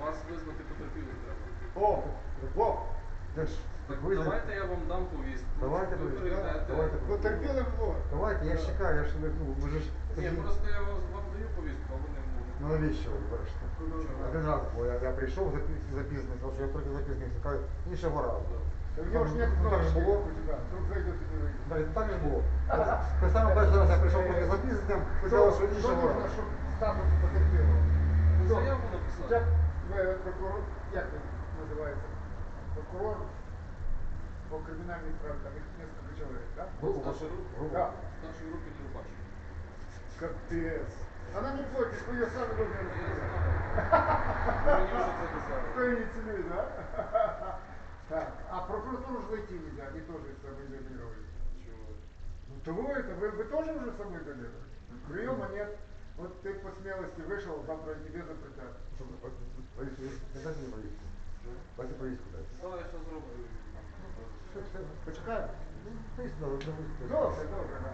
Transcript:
Вас визнати потерпілим треба. О, о, Де ж? Так ви- давайте я вам дам повістку. Давайте ви повістку, перейдете. давайте. потерпіли було. Давайте, я ж чекаю, я ж не ну, ви ж... Ні, просто я вам вам даю повістку, а ви не можете. Ну навіщо ви брешете? Один раз, бо я, я прийшов, запі- запізнився, що я трохи запізнився, кажу, іншого разу. У нього ж нет Ну, так же кнопочки, було. да, вдруг зайдет и не выйдет. Так, так же було. Те саме перший раз я прийшов трохи запізненням, сказали, що Що іншого нужно, разу. щоб статус потерпілого? Ви заяву написали? Як ви прокурор, як він називається? Прокурор по кримінальній справі, там їх несколько чоловік, так? Група, Старший рук? група. Да. Старшої групи не бачу. Капец. Она не платит, вы ее сами должны Я рассказать. знаю. Мені вже це казали. Кто инициирует, да? Так, а в прокуратуру же зайти нельзя, они тоже с собой изолировали. Чого? Ну то вы это, вы, вы тоже уже с собой изолировали? Приема нет. Вот ты по смелости вышел, завтра тебе запретят. Що ви, повістку, не дайте мені повістку. Дайте повістку дайте. Давай я що зроблю. Все, все, почекаємо. Ну, Повістку, дали, повістку. Добре, добре, да.